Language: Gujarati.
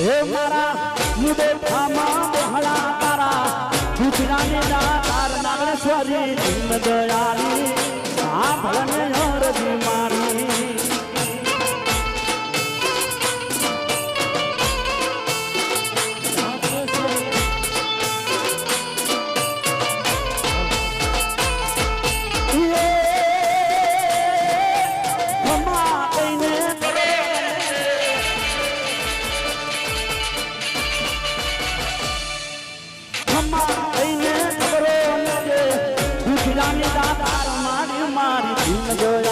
હે મારા મુદે થામા બહળા તારા. ગુજરાની દાતાર નાગેશ્વરી દીન દયાળી. મારી મારી